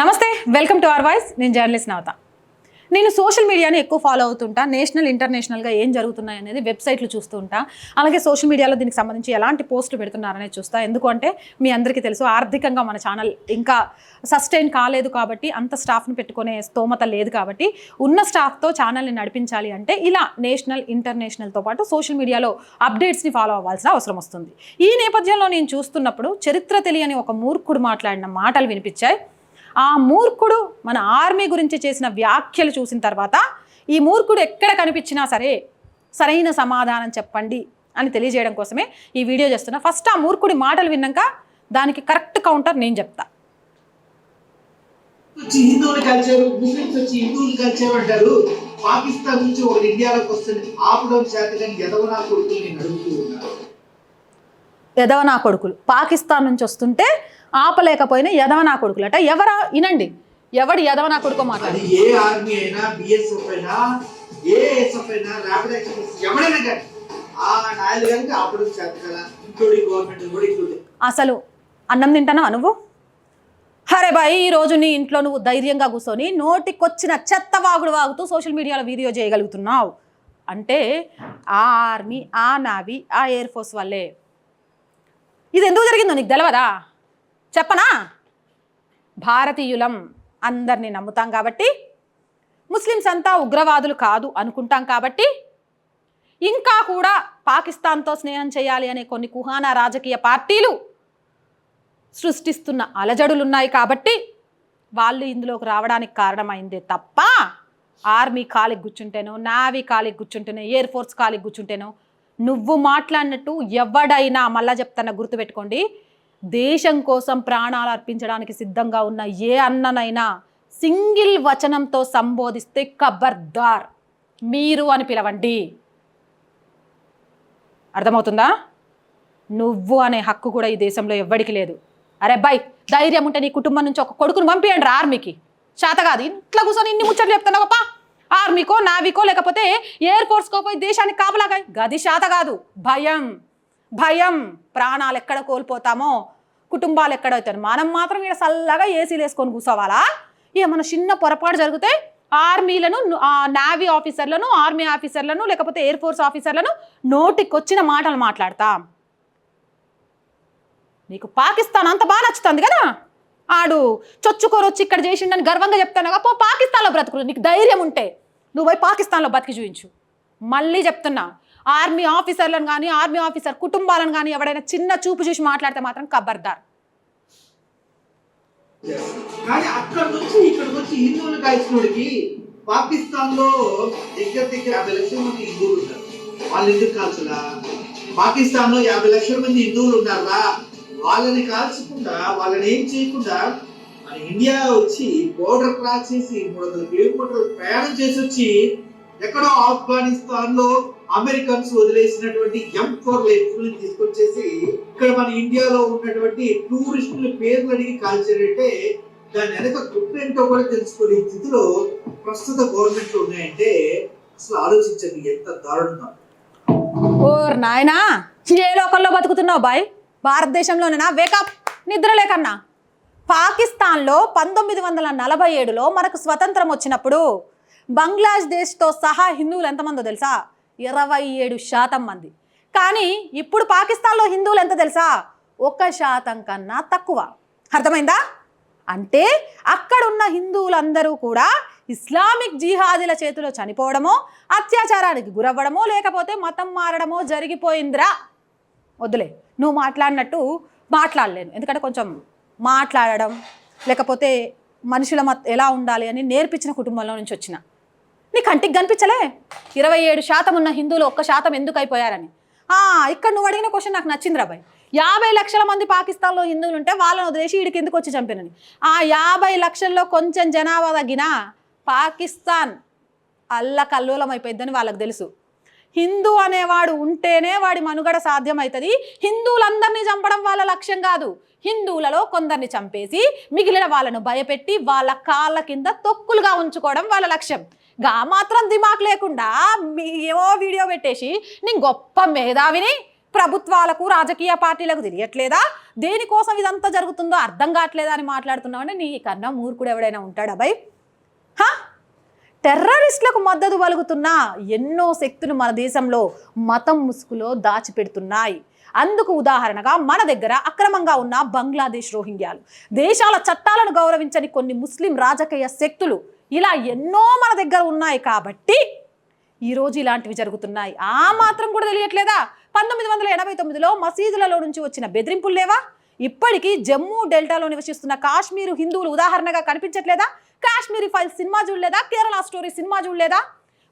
నమస్తే welcome to our voice. నేను journalist నవత. నేను సోషల్ మీడియాని ఎక్కువ ఫాలో అవుతుంటా. నేషనల్ ఇంటర్నేషనల్గా ఏం జరుగుతున్నాయి అనేది వెబ్సైట్లు చూస్తూ ఉంటా. అలాగే సోషల్ మీడియాలో దీనికి సంబంధించి ఎలాంటి పోస్టులు పెడుతున్నారనేది చూస్తా. ఎందుకంటే మీ అందరికీ తెలుసు ఆర్థికంగా మన ఛానల్ ఇంకా సస్టైన్ కాలేదు కాబట్టి అంత స్టాఫ్ని పెట్టుకునే స్తోమత లేదు కాబట్టి ఉన్న స్టాఫ్తో ఛానల్ని నడిపించాలి అంటే ఇలా నేషనల్ ఇంటర్నేషనల్తో పాటు సోషల్ మీడియాలో అప్డేట్స్ని ఫాలో అవ్వాల్సిన అవసరం వస్తుంది. ఈ నేపథ్యంలో నేను చూస్తున్నప్పుడు చరిత్ర తెలియని ఒక మూర్ఖుడు మాట్లాడిన మాటలు వినిపించాయి. ఆ మూర్ఖుడు మన ఆర్మీ గురించి చేసిన వ్యాఖ్యలు చూసిన తర్వాత ఈ మూర్ఖుడు ఎక్కడ కనిపించినా సరే సరైన సమాధానం చెప్పండి అని తెలియజేయడం కోసమే ఈ వీడియో చేస్తున్నా. ఫస్ట్ ఆ మూర్ఖుడి మాటలు విన్నాక దానికి కరెక్ట్ కౌంటర్ నేను చెప్తా. వచ్చి హిందువులు కలిచారు ముస్లింస్ వచ్చి హిందువులు కలిచారు అంటారు. పాకిస్తాన్ నుంచి ఒకటి ఇండియాలోకి వస్తుంది ఆపడం చేతగాని ఎదవనా కొడుకుని నడుపుతూ ఉన్నారు ఎదవ నా కొడుకులు. పాకిస్తాన్ నుంచి వస్తుంటే ఆపలేకపోయిన ఎదవ నా కొడుకులు. అట ఎవరా? వినండి. ఎవడు ఎదవ నా కొడుకో మాట్లాడి. అది ఏ ఆర్మీ అయినా బిఎస్ఎఫ్ అయినా ఏ ఎస్ఎఫ్ అయినా ర్యాపిడ్ యాక్షన్ ఫోర్స్ ఎవరైనా కానీ ఆ నాయలు కనుక ఆపడం చేత కదా. ఇంక్లూడింగ్ గవర్నమెంట్ కూడా ఇంక్లూడింగ్. అసలు అన్నం తింటానా నువ్వు? హరే బాయ్ ఈ రోజు నీ ఇంట్లో నువ్వు ధైర్యంగా కూర్చొని నోటికొచ్చిన చెత్త వాగుడు వాగుతూ సోషల్ మీడియాలో వీడియో చేయగలుగుతున్నావు. అంటే ఆ ఆర్మీ ఆ నావీ ఆ ఎయిర్ ఫోర్స్ వల్లే ఇది ఎందుకు జరిగిందో నీకు తెలవదా? చెప్పనా? భారతీయులం అందరినీ నమ్ముతాం కాబట్టి ముస్లిమ్స్ అంతా ఉగ్రవాదులు కాదు అనుకుంటాం కాబట్టి ఇంకా కూడా పాకిస్తాన్తో స్నేహం చేయాలి అనే కొన్ని కుహానా రాజకీయ పార్టీలు సృష్టిస్తున్న అలజడులు ఉన్నాయి కాబట్టి వాళ్ళు ఇందులోకి రావడానికి కారణమైందే తప్ప ఆర్మీ కాలికి కూర్చుంటేనో నావీ కాలికి కూర్చుంటేనో ఎయిర్ ఫోర్స్ కాలికి కూర్చుంటేనో నువ్వు మాట్లాడినట్టు ఎవడైనా మళ్ళా చెప్తాన గుర్తుపెట్టుకోండి దేశం కోసం ప్రాణాలు అర్పించడానికి సిద్ధంగా ఉన్న ఏ అన్ననైనా సింగిల్ వచనంతో సంబోధిస్తే కబర్దార్. మీరు అని పిలవండి. అర్థమవుతుందా? నువ్వు అనే హక్కు కూడా ఈ దేశంలో ఎవ్వడికి లేదు. అరే బాయ్ ధైర్యం ఉంటే నీ కుటుంబం నుంచి ఒక కొడుకును పంపియండి రా ఆర్మీకి. చేత కాదు ఇంట్లో కూర్చొని ఇన్ని ముచ్చట్లు చెప్తున్నావు పా. ఆర్మీకో నావికో లేకపోతే ఎయిర్ ఫోర్స్కో పోయి దేశానికి కాపలాగాయి గది శాత కాదు. భయం. భయం. ప్రాణాలు ఎక్కడ కోల్పోతామో? కుటుంబాలు ఎక్కడ మనం మాత్రం ఇక్కడ చల్లగా ఏసీలు వేసుకొని కూర్చోవాలా? ఏమన్నా చిన్న పొరపాటు జరిగితే ఆర్మీలను నావీ ఆఫీసర్లను ఆర్మీ ఆఫీసర్లను లేకపోతే ఎయిర్ ఫోర్స్ ఆఫీసర్లను నోటికొచ్చిన మాటలు మాట్లాడతాం. నీకు పాకిస్తాన్ అంత బాగా నచ్చుతుంది కదా? ఆడు చొచ్చుకోరు వచ్చి ఇక్కడ చేసిండని గర్వంగా చెప్తాను పో పాకిస్తాన్లో బ్రతుకుడు. నీకు ధైర్యం ఉంటే. నువ్వు పోయి పాకిస్తాన్లో బతికి చూపించు మళ్ళీ చెప్తున్నా ఆర్మీ ఆఫీసర్లను కానీ ఆర్మీ ఆఫీసర్ కుటుంబాలను కానీ ఎవడైనా చిన్న చూపు చూసి మాట్లాడితే మాత్రం కబర్దార్. కానీ అక్కడ నుంచి ఇక్కడికి వచ్చి హిందువులు పాకిస్తాన్లో దగ్గర దగ్గర యాభై లక్షల మంది హిందువులు ఉన్నారు. వాళ్ళు ఎందుకు పాకిస్తాన్లో యాభై లక్షల మంది హిందువులు ఉన్నారా? వాళ్ళని కాల్చకుండా వాళ్ళని ఏం చేయకుండా మన ఇండియా వచ్చి బోర్డర్ క్రాస్ చేసి మూడు వందల కిలోమీటర్లు ప్రయాణం చేసి వచ్చి ఎక్కడో ఆఫ్ఘనిస్తాన్లో అమెరికన్స్ వదిలేసినటువంటి ఎం ఫోర్ లైఫ్లు తీసుకొచ్చేసి ఇక్కడ మన ఇండియాలో ఉన్నటువంటి టూరిస్టుల పేర్లు అడిగి కాల్చారంటే దాని వెనక కుట్రేంటో కూడా తెలుసుకునే స్థితిలో ప్రస్తుత గవర్నమెంట్ ఉన్నాయంటే అసలు ఆలోచించండి ఎంత దారుణంగా ఓ నాయనా ఏ లోకల్లో బతుకుతున్నావు బాయ్? భారతదేశంలోనేనా? వేకప్ నిద్ర లేకన్నా. పాకిస్తాన్లో పంతొమ్మిది వందల నలభై ఏడులో మనకు స్వతంత్రం వచ్చినప్పుడు బంగ్లాదేశ్తో సహా హిందువులు ఎంతమందో తెలుసా? ఇరవై ఏడు శాతం మంది. కానీ ఇప్పుడు పాకిస్తాన్లో హిందువులు ఎంత తెలుసా? ఒక శాతం కన్నా తక్కువ. అర్థమైందా? అంటే అక్కడున్న హిందువులందరూ కూడా ఇస్లామిక్ జిహాదీల చేతిలో చనిపోవడమో అత్యాచారానికి గురవ్వడమో లేకపోతే మతం మారడమో జరిగిపోయిందిరా. వద్దులే నువ్వు మాట్లాడినట్టు మాట్లాడలేను. ఎందుకంటే కొంచెం మాట్లాడడం లేకపోతే మనుషుల మత్ ఎలా ఉండాలి అని నేర్పించిన కుటుంబంలో నుంచి వచ్చిన. నీ కంటికి కనిపించలే? ఇరవై ఏడు శాతం ఉన్న హిందువులు ఒక్క శాతం ఎందుకు అయిపోయారని. ఇక్కడ నువ్వు అడిగిన క్వశ్చన్ నాకు నచ్చింది రాబాయ్ యాభై లక్షల మంది పాకిస్తాన్లో హిందువులు ఉంటే వాళ్ళని వదిలేసి వీడికి ఎందుకు వచ్చి చంపినని. ఆ యాభై లక్షల్లో కొంచెం జనాభా తగ్గిన పాకిస్తాన్ అల్లకల్లోలం అయిపోయిందని వాళ్ళకి తెలుసు. హిందూ అనేవాడు ఉంటేనే వాడి మనుగడ సాధ్యమవుతుంది హిందువులందరినీ చంపడం వాళ్ళ లక్ష్యం కాదు. హిందువులలో కొందరిని చంపేసి మిగిలిన వాళ్ళను భయపెట్టి వాళ్ళ కాళ్ళ కింద తొక్కులుగా ఉంచుకోవడం వాళ్ళ లక్ష్యం. గా మాత్రం దిమాక్ లేకుండా మీ ఏవో వీడియో పెట్టేసి నేను గొప్ప మేధావిని ప్రభుత్వాలకు రాజకీయ పార్టీలకు తెలియట్లేదా? దేనికోసం ఇదంతా జరుగుతుందో అర్థం కావట్లేదా అని మాట్లాడుతున్నామంటే నీ కన్నా మూర్ఖుడు ఎవడైనా ఉంటాడా భయ్ హా? టెర్రరిస్టులకు మద్దతు పలుకుతున్న ఎన్నో శక్తులు మన దేశంలో మతం ముసుగులో దాచిపెడుతున్నాయి. అందుకు ఉదాహరణగా మన దగ్గర అక్రమంగా ఉన్న బంగ్లాదేశ్ రోహింగ్యాలు. దేశాల చట్టాలను గౌరవించని కొన్ని ముస్లిం రాజకీయ శక్తులు ఇలా ఎన్నో మన దగ్గర ఉన్నాయి కాబట్టి ఈరోజు ఇలాంటివి జరుగుతున్నాయి. ఆ మాత్రం కూడా తెలియట్లేదా? పంతొమ్మిది వందల ఎనభై తొమ్మిదిలో మసీదులలో నుంచి వచ్చిన బెదిరింపులు లేవా? ఇప్పటికీ జమ్మూ డెల్టాలో నివసిస్తున్న కాశ్మీరు హిందువులు ఉదాహరణగా కనిపించట్లేదా? కాశ్మీరీ ఫైల్స్ సినిమా చూడలేదా? కేరళ స్టోరీ సినిమా చూడలేదా?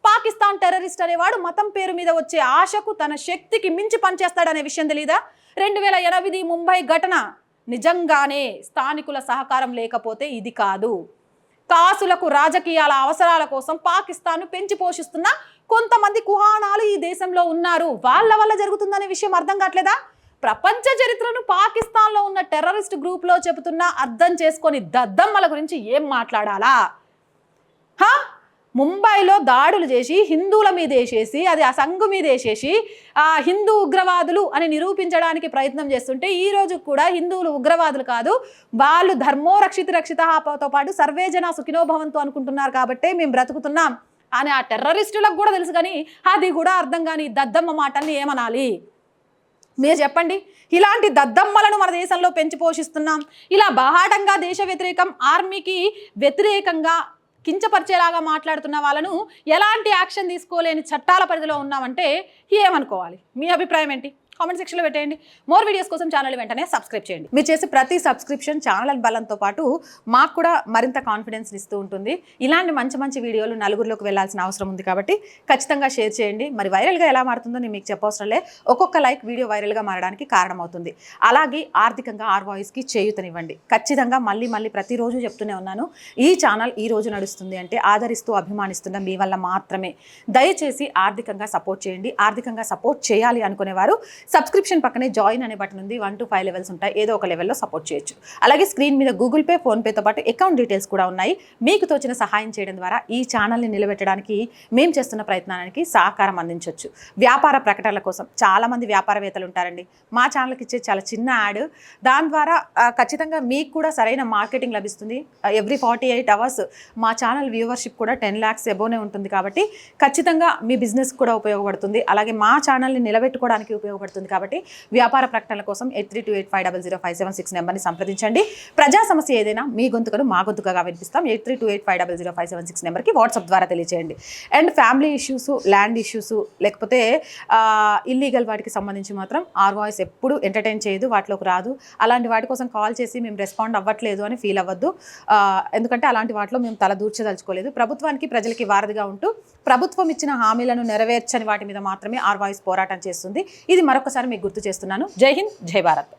పాకిస్తాన్ టెర్రరిస్ట్ అనేవాడు మతం పేరు మీద వచ్చే ఆశకు తన శక్తికి మించి పనిచేస్తాడనే విషయం తెలీదా? రెండు వేల ఎనిమిది ముంబై ఘటన నిజంగానే స్థానికుల సహకారం లేకపోతే ఇది కాదు. కాసులకు రాజకీయాల అవసరాల కోసం పాకిస్తాన్ను పెంచి పోషిస్తున్న కొంతమంది కుహానాలు ఈ దేశంలో ఉన్నారు. వాళ్ళ వల్ల జరుగుతుందనే విషయం అర్థం కావట్లేదా? ప్రపంచ చరిత్రను పాకిస్తాన్లో ఉన్న టెర్రరిస్ట్ గ్రూప్లో చెబుతున్నా అర్థం చేసుకొని దద్దమ్మల గురించి ఏం మాట్లాడాలా? హా? ముంబైలో దాడులు చేసి హిందువుల మీద వేసేసి అది ఆ సంఘు మీద వేసేసి ఆ హిందూ ఉగ్రవాదులు అని నిరూపించడానికి ప్రయత్నం చేస్తుంటే ఈ రోజు కూడా హిందువులు ఉగ్రవాదులు కాదు వాళ్ళు ధర్మో రక్షిత రక్షితతో పాటు సర్వేజన సుఖినోభవంతో అనుకుంటున్నారు కాబట్టే మేము బ్రతుకుతున్నాం. అని ఆ టెర్రరిస్టులకు కూడా తెలుసు కానీ అది కూడా అర్థం కానీ దద్దమ్మ మాటల్ని ఏమనాలి? మీరు చెప్పండి ఇలాంటి దద్దమ్మలను మన దేశంలో పెంచి పోషిస్తున్నాం. ఇలా బహాటంగా దేశ వ్యతిరేకం ఆర్మీకి వ్యతిరేకంగా కించపరిచేలాగా మాట్లాడుతున్న వాళ్ళను ఎలాంటి యాక్షన్ తీసుకోలేని చట్టాల పరిధిలో ఉన్నామంటే ఏమనుకోవాలి? మీ అభిప్రాయం ఏంటి? కామెంట్ సెక్షన్లో పెట్టేయండి. మోర్ వీడియోస్ కోసం ఛానల్ వెంటనే సబ్స్క్రైబ్ చేయండి. మీరు చేసే ప్రతి సబ్స్క్రిప్షన్ ఛానల్ బలంతో పాటు మాకు కూడా మరింత కాన్ఫిడెన్స్ ఇస్తూ ఉంటుంది. ఇలాంటి మంచి మంచి వీడియోలు నలుగురిలోకి వెళ్ళాల్సిన అవసరం ఉంది కాబట్టి ఖచ్చితంగా షేర్ చేయండి. మరి వైరల్గా ఎలా మారుతుందో నేను మీకు చెప్పవసరం లే ఒక్కొక్క లైక్ వీడియో వైరల్గా మారడానికి కారణమవుతుంది. అలాగే ఆర్థికంగా ఆర్ వాయిస్కి చేయూతనివ్వండి. ఖచ్చితంగా మళ్ళీ మళ్ళీ ప్రతిరోజు చెప్తూనే ఉన్నాను. ఈ ఛానల్ ఈ రోజు నడుస్తుంది అంటే ఆదరిస్తూ అభిమానిస్తున్న మీ వల్ల మాత్రమే. దయచేసి ఆర్థికంగా సపోర్ట్ చేయండి. ఆర్థికంగా సపోర్ట్ చేయాలి అనుకునేవారు సబ్స్క్రిప్షన్ పక్కనే జాయిన్ అనే బటన్ ఉంది. వన్ టు ఫైవ్ లెవెల్స్ ఉంటాయి. ఏదో ఒక లెవెల్లో సపోర్ట్ చేయొచ్చు. అలాగే స్క్రీన్ మీద గూగుల్ పే ఫోన్పేతో పాటు అకౌంట్ డీటెయిల్స్ కూడా ఉన్నాయి. మీకు తోచిన సహాయం చేయడం ద్వారా ఈ ఛానల్ని నిలబెట్టడానికి మేము చేస్తున్న ప్రయత్నానికి సహకారం అందించవచ్చు వ్యాపార ప్రకటనల కోసం చాలామంది వ్యాపారవేత్తలు ఉంటారండి. మా ఛానల్కి ఇచ్చే చాలా చిన్న యాడ్. దాని ద్వారా ఖచ్చితంగా మీకు కూడా సరైన మార్కెటింగ్ లభిస్తుంది. ఎవ్రీ ఫార్టీ ఎయిట్ అవర్స్ మా ఛానల్ వ్యూవర్షిప్ కూడా టెన్ ల్యాక్స్ ఎబోనే ఉంటుంది కాబట్టి ఖచ్చితంగా మీ బిజినెస్ కూడా ఉపయోగపడుతుంది. అలాగే మా ఛానల్ని నిలబెట్టుకోవడానికి ఉపయోగపడుతుంది. కాబట్టి వ్యాపార ప్రకటనల కోసం eight three two eight five double zero five seven six నెంబర్ని సంప్రదించండి. ప్రజా సమస్య ఏదైనా మీ గొంతుకను మా గొంతుకగా వినిపిస్తాం. Eight three two eight five double zero five seven six నెంబర్కి వాట్సాప్ ద్వారా తెలియజేయండి and family issues land issues లేకపోతే ఇల్లీగల్ వాటికి సంబంధించి మాత్రం ఆర్ వాయిస్ ఎప్పుడు ఎంటర్టైన్ చేయదు వాటిలోకి రాదు. అలాంటి వాటి కోసం కాల్ చేసి మేము రెస్పాండ్ అవ్వట్లేదు అని ఫీల్ అవ్వద్దు. ఎందుకంటే అలాంటి వాటిలో మేము తల దూర్చదలుచుకోలేదు. ప్రభుత్వానికి ప్రజలకి వారధిగా ఉంటూ ప్రభుత్వం ఇచ్చిన హామీలను నెరవేర్చని వాటి మీద మాత్రమే ఆర్ వాయిస్ పోరాటం చేస్తుంది. ఇది మరొక మరొకసారి మీకు గుర్తు చేస్తున్నాను. జై హింద్ జై భారత్.